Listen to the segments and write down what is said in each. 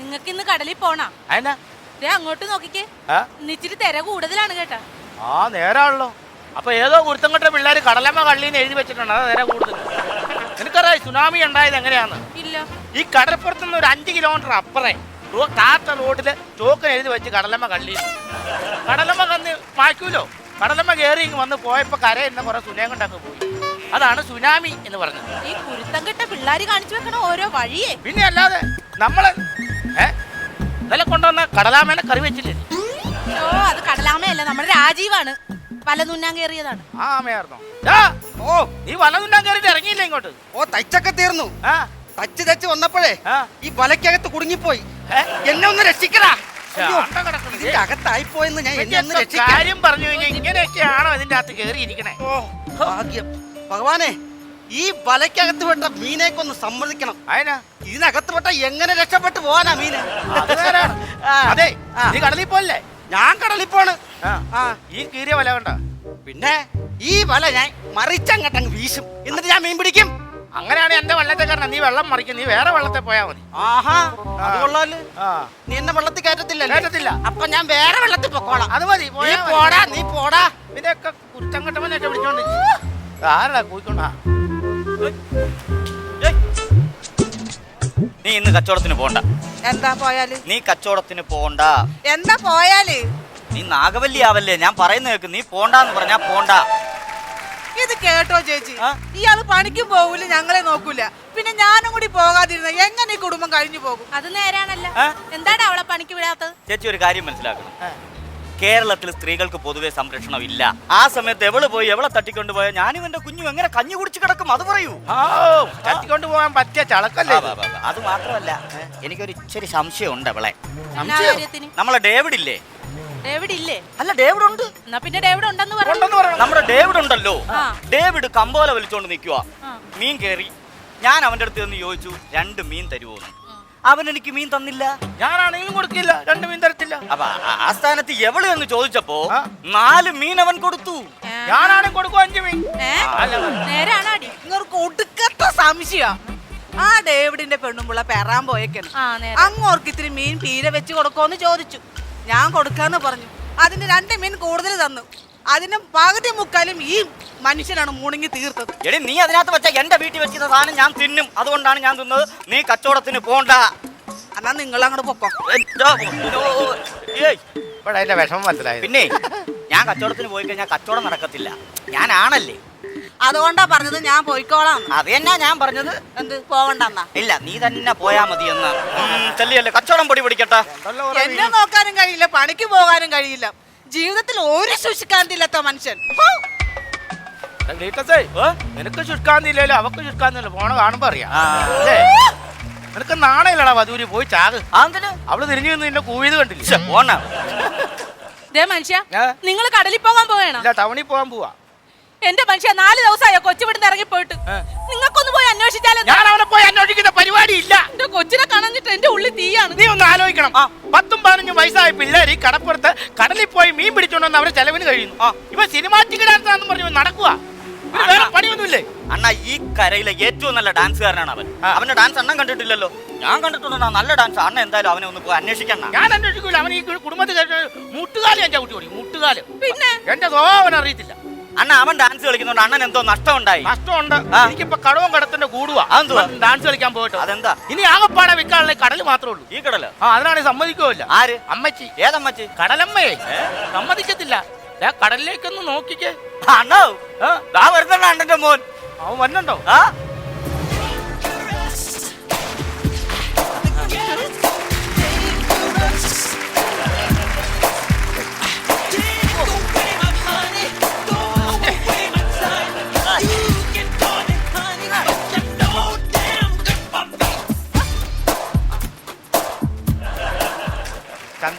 നിങ്ങക്ക് ഇന്ന് കടലിൽ പോണം. ദേ അങ്ങോട്ട് നോക്കിക്കേ. ആ? ഇന്ന് ഇച്ചിരി തിര കൂടുതലാണ് കേട്ടാ. ആ നേരാണല്ലോ. അപ്പൊ ഏതോ കുരുത്തം പിള്ളേര് കടലമ്മ കള്ളിന്ന് എഴുതി വെച്ചിട്ടുണ്ട്. അതാ നേരെ കൂടുതൽ. എനിക്കറിയാം സുനാമി ഉണ്ടായത് എങ്ങനെയാന്ന്? ഇല്ല. ഈ കടൽപ്പുറത്ത് നിന്ന് ഒരു അഞ്ച് കിലോമീറ്റർ അപ്പുറേ താത്ത റോഡിൽ ചോക്കൻ എഴുതി വെച്ച് കടലമ്മ കള്ളി കടലമ്മ കന്ന് മായ്ക്കൂലോ കടലമ്മ കയറി ഇങ്ങ് വന്ന് പോയപ്പോ കരയിരുന്ന കുറെ സുനയം കൊണ്ടങ്ങ് പോയി. അതാണ് സുനാമി എന്ന് പറഞ്ഞത്. ഈ കുരുത്തം കെട്ട പിള്ളേര് കാണിച്ചു വെക്കണ ഓരോ വഴിയേ. പിന്നെ അല്ലാതെ നമ്മൾ ഇന്നലെ കൊണ്ടുവന്ന കടലാമേനെ കറി വെച്ചില്ലേ? നീ? ഓ അത് കടലാമയല്ല നമ്മുടെ രാജീവാണ്. പല നുന്നാൻ കയറിയതാണ്. ആ ആമയായിരുന്നോ ദാ, ഓ നീ വലതുണ്ടാൻ കയറിയിട്ട് ഇറങ്ങിയില്ല ഇങ്ങോട്ട്? ഓ തച്ചൊക്കെ തീർന്നു. ആ. തച്ച് തച്ച് വന്നപ്പോഴേ ആ. ഈ വലക്കകത്ത് കുടുങ്ങിപ്പോയി. ഏ? എന്നെ ഒന്ന് രക്ഷിക്കടാ. അയ്യോ, കിടക്കുന്നു. ഇതിന്റെ അകത്തായിപ്പോയെന്ന് ഞാൻ എന്നെ ഒന്ന് ഇതിന്റെയൊക്കെ രക്ഷിക്കാം. കാര്യം പറഞ്ഞു കഴിഞ്ഞാൽ ഇങ്ങനെയൊക്കെയാണോ ഇതിന്റെ അകത്ത് കയറി ഇരിക്കണേ ഓ ഭാഗ്യം. ഭഗവാനെ ഈ വലക്കകത്ത് വേണ്ട മീനേക്കൊന്ന് സമ്മതിക്കണം. അതിനാ ഇതിനകത്ത് പെട്ട എങ്ങനെ രക്ഷപ്പെട്ടു പോവാനാ മീന്? അത് നേരാണ്. ആ. അതെ നീ കടലിൽ പോലല്ലേ ഞാൻ കടലിൽ പോണ് ആ. ഈ കീറിയ വല കണ്ട? പിന്നെ ഈ വല ഞാൻ മറിച്ചങ്ങട്ടങ്ങ് വീശും. എന്നിട്ട് ഞാൻ മീൻ പിടിക്കും. അങ്ങനെയാണ് എന്റെ വെള്ളത്തെ കാരണം നീ വെള്ളം മറിക്കും. നീ വേറെ വെള്ളത്തെ പോയാ മതി. ആഹാ. അത് കൊള്ളാൽ. ആ. നീ എന്നെ വെള്ളത്തിൽ കയറ്റത്തില്ല കയറ്റത്തില്ല. അപ്പൊ ഞാൻ വേറെ വെള്ളത്തിൽ പൊക്കോളാം. അത് മതി. നീ പോയാ മതി. പോടാ നീ പോടാ. ഇതൊക്കെ കുറ്റങ്കട്ടവനൊക്കെ വിളിച്ചോണ്ട് ആരടാ കൂയിക്കൊണ്ടാ നീ ഇന്ന് കച്ചവടത്തിന് പോണ്ട. എന്താ പോയാൽ? നീ കച്ചവടത്തിന് പോണ്ട. എന്താ പോയാൽ? നീ നാഗവല്ലി ആവല്ലേ? ഞാൻ പറയുന്ന കേക്ക്. നീ പോണ്ടാന്ന് പറഞ്ഞാ പോണ്ട. ഇത് കേട്ടോ ചേച്ചി? ഇയാൾ പണിക്കും പോകൂല ഞങ്ങളെ നോക്കൂല. പിന്നെ ഞാനും കൂടി പോകാതിരുന്ന എങ്ങനെ ഈ കുടുംബം കഴിഞ്ഞു പോകും? അത് നേരാണല്ലോ. എന്താണ് അവളെ പണിക്ക് വിടാത്തത്? ചേച്ചി ഒരു കാര്യം മനസ്സിലാക്കണം. കേരളത്തിൽ സ്ത്രീകൾക്ക് പൊതുവെ സംരക്ഷണം ഇല്ല ആ സമയത്ത് എവൾ പോയി എവളെ തട്ടിക്കൊണ്ട് പോയാൽ ഞാനും എന്റെ കുഞ്ഞു എങ്ങനെ കഞ്ഞി കുടിച്ച് കിടക്കും? അത് പറയൂ. ആ ചത്തിക്കൊണ്ട് പോകാൻ പറ്റിയ ചളക്കല്ലേ അത് മാത്രമല്ല എനിക്കൊരു ഇച്ചിരി സംശയമുണ്ട് അവളെ? നമ്മളെ ഡേവിഡ് ഇല്ലേ ഡേവിഡ് ഇല്ലേ അല്ല ഡേവിഡ് ഉണ്ട് പിന്നെ ഡേവിഡ് ഉണ്ടെന്ന് പറഞ്ഞു നമ്മുടെ ഡേവിഡ് ഉണ്ടല്ലോ. ഡേവിഡ് കമ്പോല വലിച്ചോണ്ട് നിൽക്കുക മീൻ കയറി ഞാൻ അവന്റെ അടുത്ത് നിന്ന് ചോദിച്ചു രണ്ട് മീൻ തരുമോന്ന് അവൻ എനിക്ക് മീൻ തന്നില്ല. ഞാനാണെങ്കിലും കൊടുക്കില്ല രണ്ട് മീൻ തരത്തില്ല. അപ്പൊ ആ- സ്ഥാനത്ത് എവൾ എന്ന് ചോദിച്ചപ്പോ നാല് മീൻ അവൻ കൊടുത്തു? ഞാനാണെങ്കിൽ കൊടുക്കും അഞ്ച് മീൻ. നേരാണോ അടി? നിങ്ങൾക്ക് ഒടുക്കത്തെ സംശയ. ആ ഡേവിഡിന്റെ പെണ്ണുമ്പുള്ള പെറാൻ പോയേക്കാണ്. അങ്ങോർക്ക് ഇത്തിരി മീൻ പീര വെച്ച് കൊടുക്കോന്ന് ചോദിച്ചു. ഞാൻ കൊടുക്കാന്ന് പറഞ്ഞു. അതിന് രണ്ട് മീൻ കൂടുതൽ തന്നു. അതിന് പകുതി മുക്കാലും ഈ മനുഷ്യനാണ് മുണങ്ങി തീർത്തത്. എടി നീ അതിനകത്ത് വെച്ച എന്റെ വീട്ടിൽ വെച്ചിരുന്ന സാധനം ഞാൻ തിന്നും. അതുകൊണ്ടാണ് ഞാൻ തിന്നത്. നീ കച്ചവടത്തിന് പോണ്ട. എന്നാ നിങ്ങൾ അങ്ങോട്ട് പൊക്കോ. എന്റെ ഇവിടെ വിഷമം മനസ്സിലായി പിന്നെ ഞാൻ കച്ചവടത്തിന് പോയി കഴിഞ്ഞാൽ കച്ചവടം നടക്കത്തില്ല. ഞാനാണല്ലേ അതുകൊണ്ടാ പറഞ്ഞത് ഞാൻ പോയിക്കോളാം. അത് തന്നെ ഞാൻ പറഞ്ഞത്. എന്ത്? പോവണ്ടെന്നാ? ഇല്ല നീ തന്നെ പോയാ മതി എന്ന്. ചെല്ലിയല്ലേ? കച്ചവടം പൊടി പിടിക്കട്ടെ. എന്നെ നോക്കാനും കഴിയില്ല പണിക്ക് പോകാനും കഴിയില്ല. ജീവിതത്തിൽ ഒരു ശുശിക്കാന്തി ഇല്ലാത്ത മനുഷ്യൻ. ഹോ! ശുഷ്കാന്തി ഇല്ലല്ലോ നിനക്ക് ശുഷ്കാന്തി അവക്ക് ചുരുക്കാന്നില്ല പോണ കാണുമ്പോ അറിയാം? നിനക്ക് നാണയില്ലടാ വധൂരി പോയി ചാക്. അവൾ തിരിഞ്ഞു നിന്ന് നിന്നെ കൂവിയത് കണ്ടില്ല? പോണ ദേ മനുഷ്യ? നിങ്ങൾ കടലിൽ പോകാൻ പോവേണോ? ഇല്ല ടൗണിൽ പോകാൻ പോവാ. എന്റെ മനുഷ്യ നാല് ദിവസമായോ കൊച്ചു ഇറങ്ങിപ്പോയിട്ട് ഇറങ്ങി പോയിട്ട്. ഏ. നിങ്ങൾക്കൊന്ന് പോയി അന്വേഷിച്ചാലോ? ഞാൻ അവനെ പോയി അന്വേഷിക്കുന്ന പരിപാടി ഇല്ല എന്റെ കൊച്ചിനെ കാണഞ്ഞിട്ട് എന്റെ ഉള്ളിൽ തീയാണ്. നീ ഒന്ന് ആലോചിക്കണം. പത്തും പതിനഞ്ചും വയസ്സായ പിള്ളേര് ഈ കടപ്പുറത്ത് കടലിൽ പോയി മീൻ പിടിച്ചോണ്ടെന്ന് അവരെ ചെലവിന് കഴിയുന്നു. ഇവ സിനിമാറ്റിക് ഡാൻസ് ആണെന്ന് പറഞ്ഞു നടക്കുക വേറെ പണിയൊന്നുമില്ലേ? അണ്ണ ഈ കരയിലെ ഏറ്റവും നല്ല ഡാൻസുകാരനാണ് അവൻ. അവന്റെ ഡാൻസ് അണ്ണൻ കണ്ടിട്ടില്ലല്ലോ. ഞാൻ കണ്ടിട്ടുണ്ടോ നല്ല ഡാൻസ്. അണ്ണ എന്തായാലും അവനെ ഒന്ന് പോയി അന്വേഷിക്കണ്ട ഞാൻ അന്വേഷിക്കൂല. അവൻ ഈ കുടുംബത്തിൽ മുട്ടുകാലം ഞാൻ ചവിട്ടി ഓടി. മുട്ടുകാലം. പിന്നെ? എന്റെ സ്വഭാവം അവൻ അറിയത്തില്ല. അണ്ണ അവൻ ഡാൻസ് കളിക്കുന്നുണ്ട്. അണ്ണൻ എന്തോ നഷ്ടം ഉണ്ടായി നഷ്ടമുണ്ട്. എനിക്കിപ്പോ കടവും കടത്തിന്റെ കൂടുവാ? ഡാൻസ് കളിക്കാൻ പോയിട്ട്. അതെന്താ? ഇനി ആകപ്പാടെ വിൽക്കാനുള്ള കടൽ മാത്രമേ ഉള്ളൂ. ഈ കടൽ? ആ അതിനാണ് സമ്മതിക്കുമല്ല ആര്? അമ്മച്ചി. ഏതമ്മച്ചി? കടലമ്മയെ സമ്മതിക്കത്തില്ല. കടലിലേക്കൊന്ന് നോക്കിക്കേ. അണ്ണോ. ദാ വരുന്നുണ്ട് അണ്ണന്റെ മോൻ. അവൻ വന്നണ്ടോ ആ?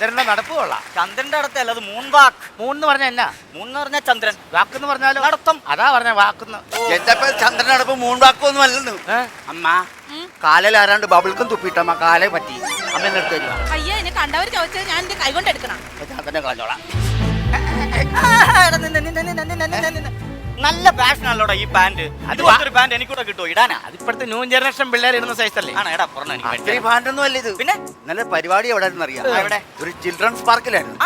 ചന്ദ്രന്റെ നടപ്പ് കൊള്ളാം. ചന്ദ്രന്റെ അടുത്തല്ല അത് മൂൺ വാക്ക്. മൂന്ന് പറഞ്ഞ എന്നാ? മൂൺ എന്ന് പറഞ്ഞ ചന്ദ്രൻ. വാക്കെന്ന് പറഞ്ഞാലോ? നടത്തം. അതാ പറഞ്ഞ വാക്കുന്ന്. എന്റെ മൂൺ മൂണ്ടാക്കൊന്നും അല്ലെന്ന്. അല്ല അമ്മ കാലിൽ ആരാണ്ട് ബബിൾക്കും തുപ്പിട്ടമ്മ കാലെ പറ്റി. അമ്മ എന്നെ അയ്യ എന്നെ കണ്ടവർ ചോദിച്ചത് ഞാൻ എന്റെ കൈകൊണ്ട് എടുക്കണം. ചന്ദ്രനെ കളഞ്ഞോളാം. നല്ല ഫാഷൻ അല്ലോടാ ഈ പാന്റ് അതുപോലത്തെ പാന്റ് എനിക്കൂടെ കിട്ടുമോ ഇടാനാ? അതിപ്പോഴത്തെ ന്യൂ ജനറേഷൻ പിള്ളേർ ഇടുന്ന സൈസ് അല്ലേ? ആണ്? എടാ പറഞ്ഞ എനിക്ക് മനസ്സിലായി. ഭാണ്ടൊന്നും അല്ല ഇത്. പിന്നെ? നല്ല പരിപാടി എവിടെ അറിയാം. അവിടെ എവിടെ? ഒരു ചിൽഡ്രൻസ് പാർക്കിലായിരുന്നു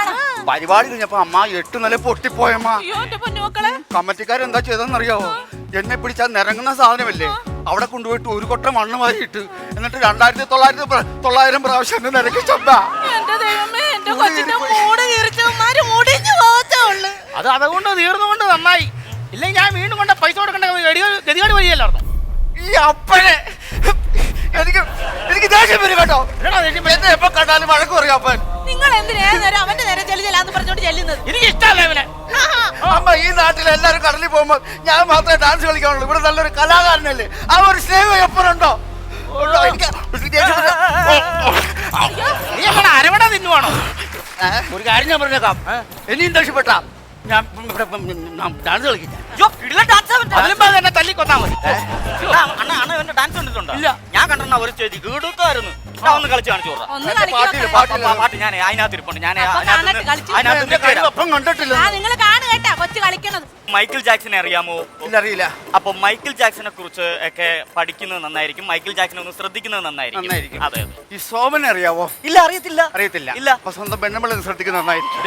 പരിപാടി കഴിഞ്ഞപ്പോ അമ്മ എട്ട് നില പൊട്ടിപ്പോയമ്മ. അയ്യോ എന്റെ പൊന്നുമക്കളെ കമ്മിറ്റിക്കാരെന്താ ചെയ്തെന്നറിയാവോ എന്നെ പിടിച്ചാൽ നിരങ്ങുന്ന സാധനമല്ലേ? അവിടെ കൊണ്ടുപോയിട്ട് ഒരു കൊട്ട മണ്ണ് മാറിയിട്ട് എന്നിട്ട് രണ്ടായിരത്തി തൊള്ളായിരത്തി പ്ര- തൊള്ളായിരം പ്രാവശ്യം എന്നെ നിരക്കി ചൊമ്പ. എന്റെ ദൈവമേ എന്റെ കൊച്ചിന്റെ മൂട് കീറിച്ചവന്മാര് മുടിഞ്ഞു പോകത്തേ ഉള്ളു. അത് അതുകൊണ്ട് തീർന്നുകൊണ്ട് നന്നായി. ഇല്ലെങ്കിൽ ഞാൻ വീണ്ടും കൊണ്ട പൈസ കൊടുക്കേണ്ട ഗതികേട് വരികയല്ലായിരുന്നു ഈ അപ്പനെ എനിക്ക് എനിക്ക് ദേഷ്യം വരും കേട്ടോ. എന്നെ എപ്പോ കണ്ടാലും വഴക്ക് പറയും അപ്പൻ. നിങ്ങൾ എന്തിനാ ഏത് അവന്റെ നേരെ ചെല്ലി ചെല്ലാന്ന് പറഞ്ഞോണ്ട് ചെല്ലുന്നത്? എനിക്ക് ഇഷ്ടമല്ല ഇവനെ. അമ്മ ഈ നാട്ടിൽ എല്ലാരും കടലിൽ പോകുമ്പോ ഞാൻ മാത്രമേ ഡാൻസ് കളിക്കാനുള്ളൂ ഇവിടെ നല്ലൊരു കലാകാരനല്ലേ. ആ ഒരു സ്നേഹം എപ്പോഴുണ്ടോ അരവണ തിന്നുവാണോ? ഒരു കാര്യം ഞാൻ പറഞ്ഞേക്കാം. ഇനിയും ദേഷ്യപ്പെട്ട? ഞാൻ ഇവിടെ ഡാൻസ് കളിക്കില്ല. അതിലും മതി. അണ്ണ അണ്ണ ഡാൻസ് കണ്ടിട്ടുണ്ടോ? ഇല്ല. ഞാൻ കണ്ടിട്ടുണ്ട ഒരു ചേച്ചി ഞാൻ ഒന്ന് കളിച്ച് കാണിച്ചു കൊടുക്കാം. പാട്ട് ഞാൻ അതിനകത്ത് ഇരിപ്പുണ്ട്. ഞാൻ മൈക്കിൾ ജാക്സനെ അറിയാമോ? ഇല്ല അറിയില്ല അപ്പൊ മൈക്കിൾ ജാക്സനെ കുറിച്ച് ഒക്കെ പഠിക്കുന്നത് നന്നായിരിക്കും. മൈക്കിൾ ജാക്സനെ ഒന്ന് ശ്രദ്ധിക്കുന്നത് നന്നായിരിക്കും. അതെ ഈ സോമനെ അറിയാവോ? ഇല്ല അറിയത്തില്ല. അറിയത്തില്ല. ഇല്ല. സ്വന്തം പെണ്ണുമ്പിളെ ശ്രദ്ധിക്കുന്നത് നന്നായിരിക്കും.